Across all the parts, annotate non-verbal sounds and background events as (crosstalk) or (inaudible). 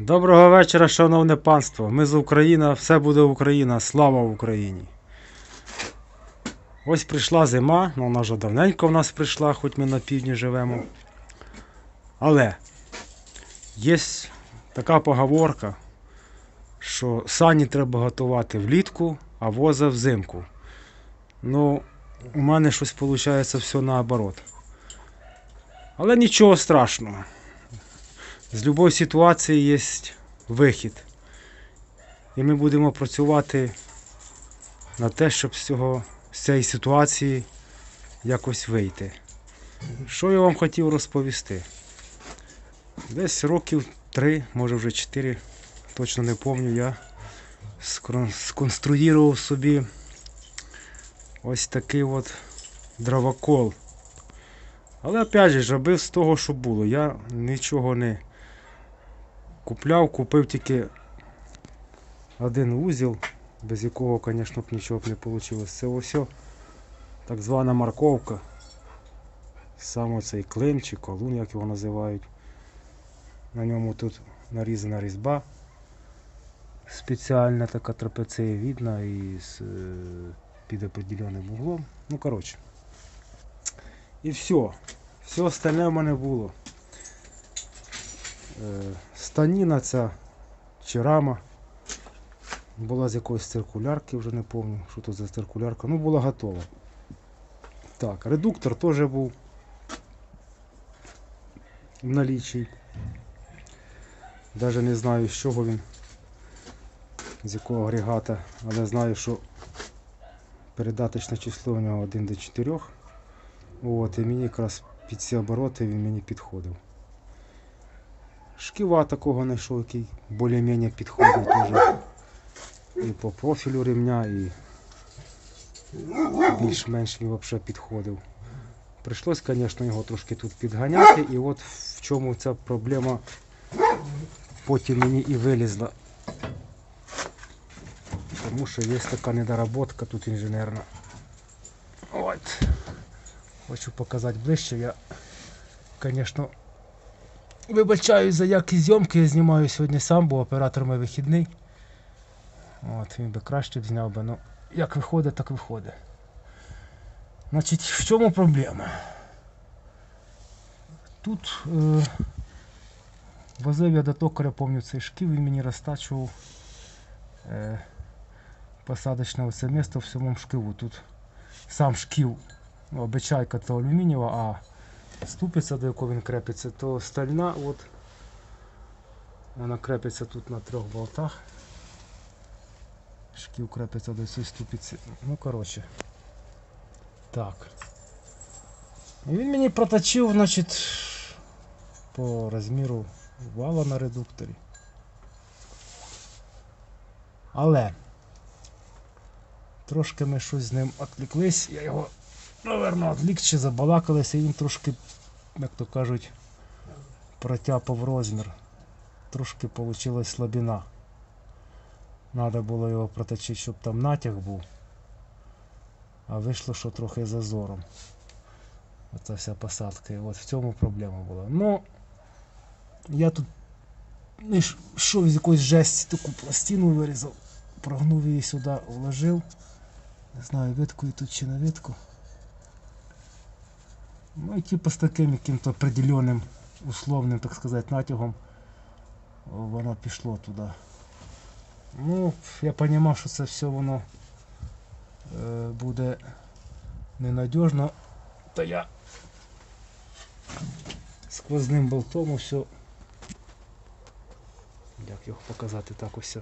Доброго вечора, шановне панство. Ми з України, все буде Україна, слава Україні. Ось прийшла зима, ну вона вже давненько в нас прийшла, хоч ми на півдні живемо. Але є така поговорка, що сані треба готувати влітку, а воза взимку. Ну, у мене щось виходить все наоборот. Але нічого страшного. З будь-якої ситуації є вихід. І ми будемо працювати на те, щоб з, цього, з цієї ситуації якось вийти. Що я вам хотів розповісти? Десь років три, може вже чотири, точно не пам'ятаю, я сконструював собі ось такий от дровокол. Але опять же, робив з того, що було. Я нічого не купляв, купив тільки один узіл, без якого, звісно, б нічого б не вийшло. Це ось так звана морковка. Саме цей клин чи колун, як його називають. На ньому тут нарізана різьба. Спеціальна така трапецієвідна і з е, під определеним углом. Ну, коротше. І все. Все остальне в мене було. Е, станіна ця чи рама. Була з якоїсь циркулярки, вже не пам'ятаю, що тут за циркулярка. Ну, була готова. Так, редуктор теж був в налічі. Навіть не знаю, з чого він, з якого агрегата, але знаю, що передаточне число у нього 1 до 4. От, і мені якраз під ці обороти він мені підходив. Шківа такого знайшов, який більш-менш підходив теж. І по профілю ремня, і більш-менш він взагалі підходив. Прийшлось, звісно, його трошки тут підганяти, і от в чому ця проблема потім мені і вилізла. Тому що є така недоработка тут інженерна. От. Хочу показати ближче. Я, звісно, вибачаюсь за якість зйомки, я знімаю сьогодні сам, бо оператор мій вихідний. От, він би краще б зняв би, ну як виходить, так виходить. Значить, в чому проблема? Тут е, возив я до токаря, пам'ятаю цей шків, він мені розтачував е, посадочне оце місто в самому шкиву. Тут сам шків ну, обичайка то алюмінієва, а ступиця, до якої він крепиться, то стальна. От, вона крепиться тут на трьох болтах. Шків крепиться до цієї ступиці. Ну, коротше. Так. І він мені проточив, значить, по розміру вала на редукторі. Але трошки ми щось з ним відвлеклись, я його Наверно, відлік чи забалакалися, і він трошки, як то кажуть, протяпав розмір. Трошки вийшла слабіна. Треба було його проточити, щоб там натяг був. А вийшло, що трохи зазором. Оця вся посадка. І от в цьому проблема була. Ну, я тут йшов з якоїсь жесті таку пластину вирізав, прогнув її сюди, вложив. Не знаю, виткою тут чи не витку. Ну і типу з таким яким-то определенним условним, так сказати, натягом воно пішло туди. Ну, я розумів, що це все воно е, буде ненадіжно. Та я сквозним болтом все. Як його показати так ось.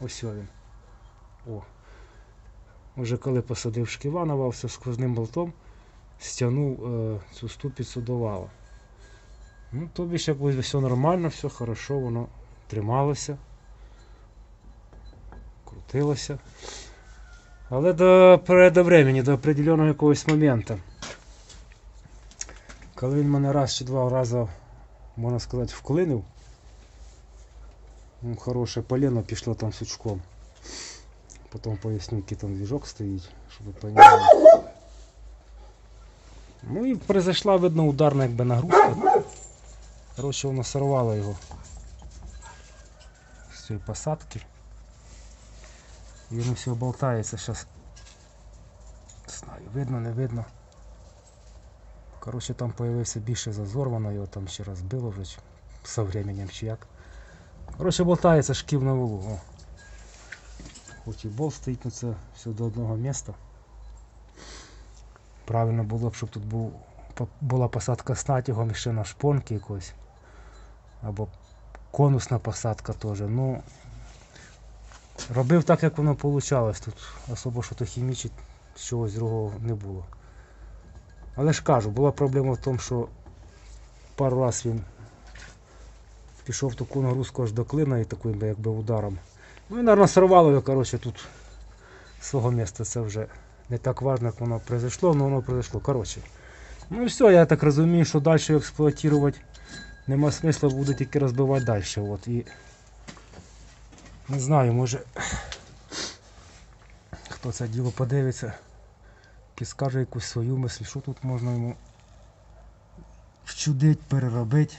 Ось він. О. Уже коли посадив шківа, навався сквозним болтом стягнув е, цю ступицю до вала. Ну, тобі ж якось все нормально, все хорошо, воно трималося, крутилося. Але до, до времени, до определеного якогось моменту. Коли він мене раз чи два рази, можна сказати, вклинив, ну, хороше полено пішло там сучком. Потім поясню, який там двіжок стоїть, щоб ви поняли. Ну і произошла, видно, ударна якби нагрузка. Коротше, воно сорвало його. з цієї посадки. Воно все болтається зараз. Не знаю, видно, не видно. Коротше, там появився більше зазор, його там ще раз било вже со временем чи як. Коротше, болтається шків на валу. О. Хоч і болт стоїть, але це все до одного міста. Правильно було б, щоб тут був, була посадка з натягом ще на шпонки якось. Або конусна посадка теж. Ну, робив так, як воно вийшло. Тут особо що то хімічить, чогось другого не було. Але ж кажу, була проблема в тому, що пару раз він пішов таку нагрузку аж до клина і таким якби ударом. Ну і, мабуть, сорвало його, коротше, тут свого місця. Це вже не так важно, як воно произошло, але воно произошло. Коротше. Ну і все, я так розумію, що далі експлуатувати нема смисла, буде тільки розбивати далі. От. І не знаю, може хто це діло подивиться, підскаже якусь свою мисль, що тут можна йому вчудить, переробити.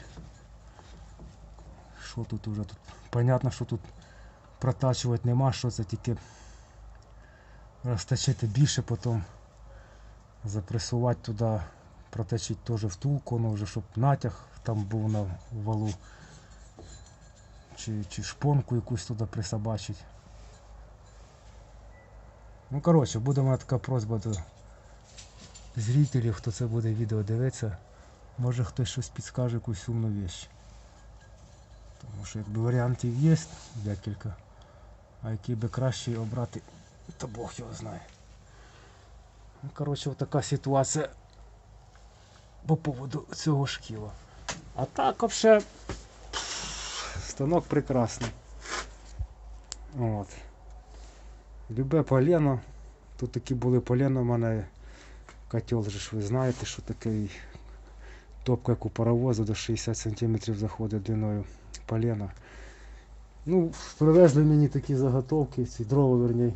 Що тут уже тут? Понятно, що тут протачувати нема, що це тільки розточити більше, потім запресувати туди, проточити теж втулку, ну вже щоб натяг там був на валу. Чи, чи шпонку якусь туди присобачити. Ну коротше, буде мене така просьба до зрителів, хто це буде відео дивитися. Може хтось щось підскаже, якусь умну вещь. Тому що якби варіантів є декілька. А який би краще обрати, то Бог його знає. Ну, коротше, така ситуація по поводу цього шкіла. А так взагалі станок прекрасний. От. Любе полено. Тут такі були полено, у мене котел же ж ви знаєте, що такий топка, як у паровоза до 60 см заходить длиною полено. Ну, привезли мені такі заготовки, ці дрова верні,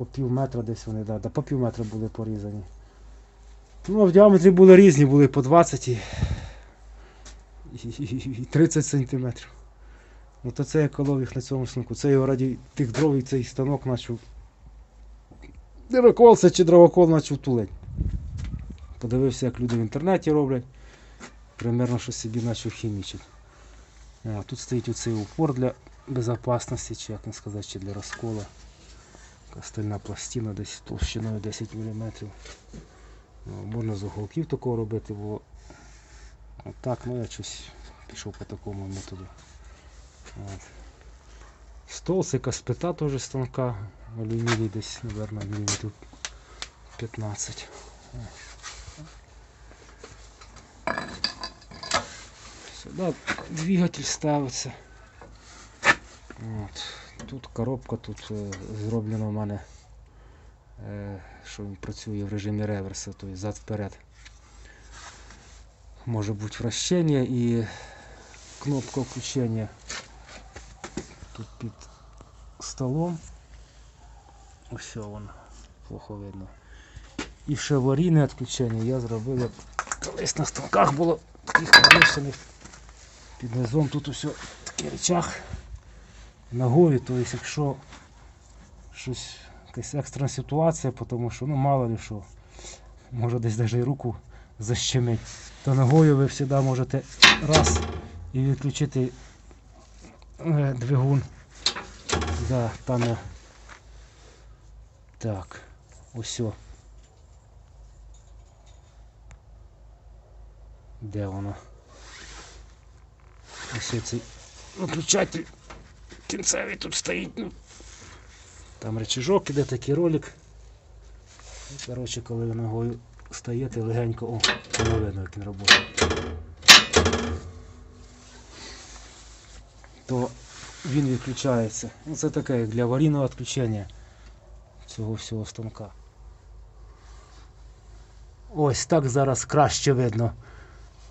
по пів метра десь вони, да, да, по пів метра були порізані. Ну, а в діаметрі були різні, були по 20 і, і, і 30 сантиметрів. Ну то це я колов їх на цьому станку. Це його раді тих дров і цей станок почав. Дирокол це чи дровокол почав тулить. Подивився, як люди в інтернеті роблять. Примерно щось собі почав хімічити. А, тут стоїть оцей упор для безпечності, чи як не сказати, чи для розкола. Стальна пластина десь товщиною 10 мм. Можна з уголків такого робити, бо отак, ну я щось пішов по такому методу. От. Стол це каспета теж станка. Алюміній десь, мабуть, міліметрів 15. Сюди двигатель ставиться. От. Тут коробка, тут е, зроблено в мене, е, що він працює в режимі реверса, тобто зад вперед. Може бути вращення і кнопка включення тут під столом. Ось воно, плохо видно. І ще аварійне відключення я зробив, як колись на станках було таких повішених під низом. Тут усе такий речах ногою, тобто якщо щось якась екстрена ситуація, тому що ну мало ли що, може десь навіть руку защемить, то ногою ви завжди можете раз і відключити е, двигун. Да, там я... Так, ось. Де воно? Ось цей виключатель кінцевий тут стоїть. Ну. Там рычажок іде такий ролик. І, коротше, коли ви ногою стаєте легенько, о, видно, як він працює. То він відключається. Ну, це таке як для аварійного відключення цього всього станка. Ось так зараз краще видно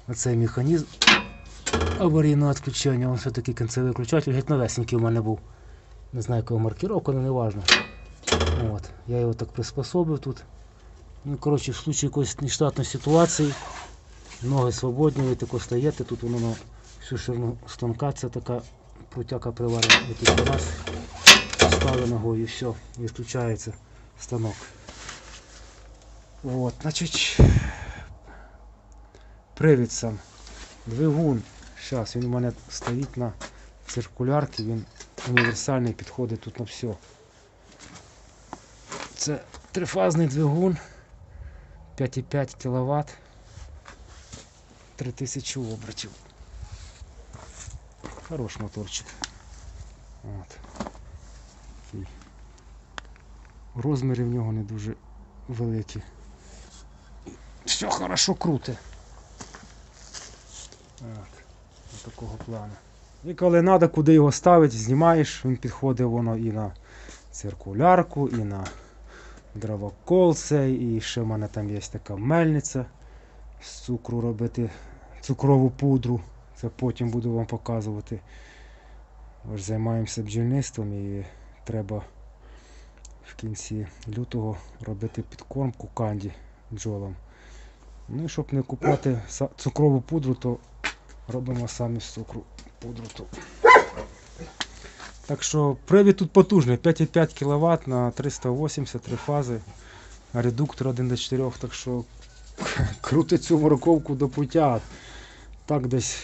оцей механізм аварійного відключення. Він все-таки кінцевий включатель, геть новесенький у мене був. Не знаю якого маркировка, але не важно. От. Я його так приспособив тут. Ну, коротше, в случае якоїсь нештатної ситуації, ноги свободні, ви тако стаєте, тут воно на всю ширину станка, це така крутяка приварена тільки раз, ставлю ногою і все, відключається станок. От, значить, привід сам. Двигун. Зараз він у мене стоїть на циркулярці, він універсальний, підходить тут на все. Це трифазний двигун 5,5 кВт 3000 обертів. Хорош моторчик. От. Розміри в нього не дуже великі. Все хорошо круте. От. Ось такого плану. І коли треба, куди його ставити, знімаєш, він підходить воно і на циркулярку, і на дровокол цей, і ще в мене там є така мельниця з цукру робити цукрову пудру. Це потім буду вам показувати. Ж займаємося бджільництвом і треба в кінці лютого робити підкормку канді бджолам. Ну і щоб не купувати цукрову пудру, то робимо самі з цукру пудру. Так що привід тут потужний, 5,5 кВт на 380 три фази. Редуктор 1 до 4, так що (laughs) крутить цю морковку до пуття. Так десь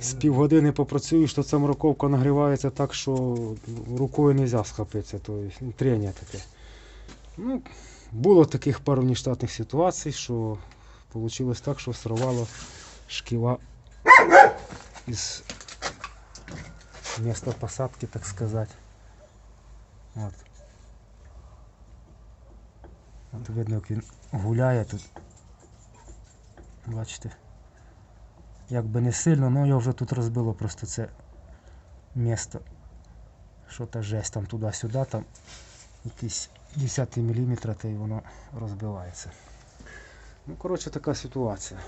з півгодини попрацюєш, то ця морковка нагрівається так, що рукою не можна схопитися. Тобто, трення таке. Ну, було таких пару нештатних ситуацій, що вийшло так, що сорвало шківа із міста посадки, так сказати. От. От видно, як він гуляє тут. Бачите. Якби не сильно, але його вже тут розбило просто це місто. Що та жесть там туди-сюди, там якісь 10 мм та й воно розбивається. Ну, коротше, така ситуація.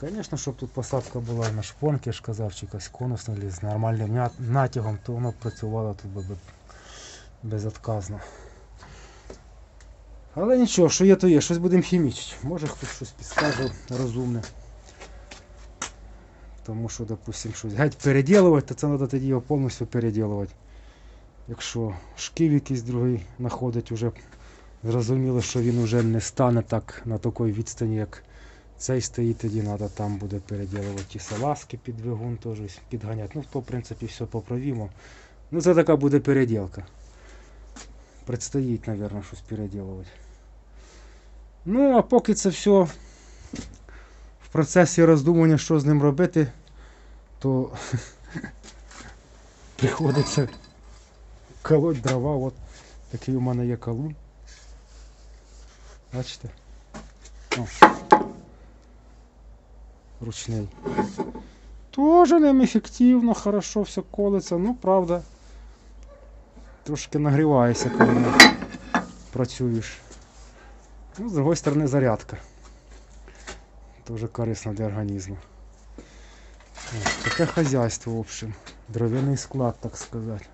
Звісно, щоб тут посадка була на шпонки, ж казав, чи якась конусна, з нормальним натягом, то воно працювало тут би безотказно. Але нічого, що є, то є, щось будемо хімічити. Може хтось щось підскаже розумне. Тому що, допустим, щось геть переділувати, то це треба тоді його повністю переділувати. Якщо шків якийсь другий знаходить, вже зрозуміло, що він вже не стане так на такій відстані, як цей стоїть, тоді треба там буде переділувати ті салазки під двигун, теж підганяти. Ну, то, в принципі, все поправимо. Ну, це така буде переділка. Предстоїть, мабуть, щось переділувати. Ну, а поки це все в процесі роздумування, що з ним робити, то (laughs) приходиться колоть дрова. От такий у мене є колун. Бачите? О. Ручний. Тоже ним ефективно, хорошо все колиться, ну правда. Трошки нагріваєшся, коли працюєш. Ну, з другої сторони зарядка. Тоже корисно для організму. О, таке хазяйство, в общем. Дров'яний склад, так сказати.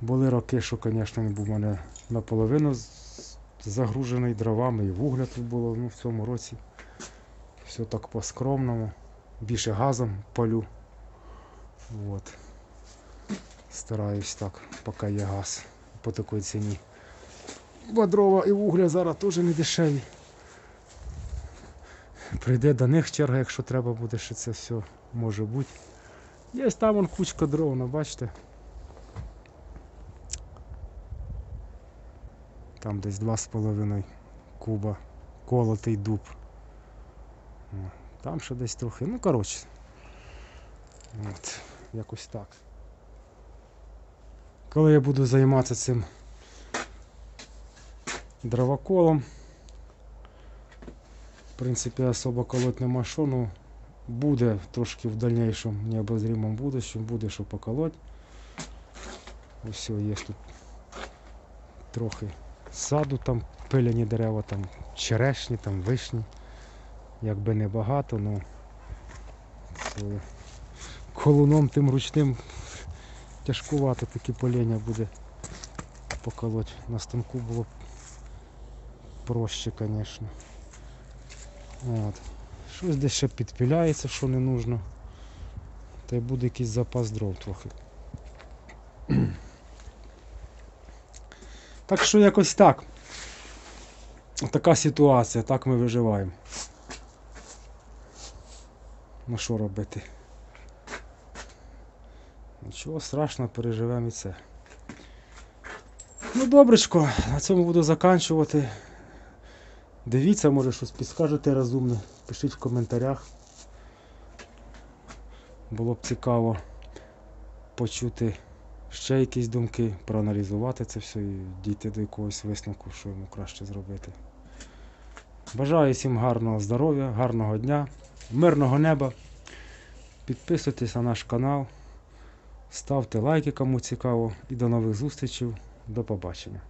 Були роки, що, звісно, був у мене наполовину загружений дровами, і вугля тут було ну, в цьому році. Все так по-скромному. Більше газом палю. От. Стараюсь так, поки є газ по такій ціні. Бо дрова і вугля зараз теж не дешеві. Прийде до них черга, якщо треба буде, що це все може бути. Є там вон кучка дров, ну, бачите. Там десь 2,5 куба колотий дуб. Там ще десь трохи. Ну, коротше. От, якось так. Коли я буду займатися цим дровоколом, в принципі, особо колоть нема що, ну буде трошки в дальнейшем необозримому будущем, буде що поколоть. Ось є тут трохи саду, там пиляні дерева, там черешні, там вишні. Якби не багато, ну це колуном тим ручним тяжкувато такі поління буде поколоть. На станку було б проще, звісно. От. Щось десь ще підпіляється, що не нужно. Та й буде якийсь запас дров трохи. Так що якось так. Така ситуація, так ми виживаємо. Ну що робити? Нічого страшного, переживемо і це. Ну, добречко, на цьому буду заканчувати. Дивіться, може щось підскажете розумне. Пишіть в коментарях. Було б цікаво почути ще якісь думки, проаналізувати це все і дійти до якогось висновку, що йому краще зробити. Бажаю всім гарного здоров'я, гарного дня, мирного неба. Підписуйтесь на наш канал, ставте лайки, кому цікаво. І до нових зустрічей. До побачення.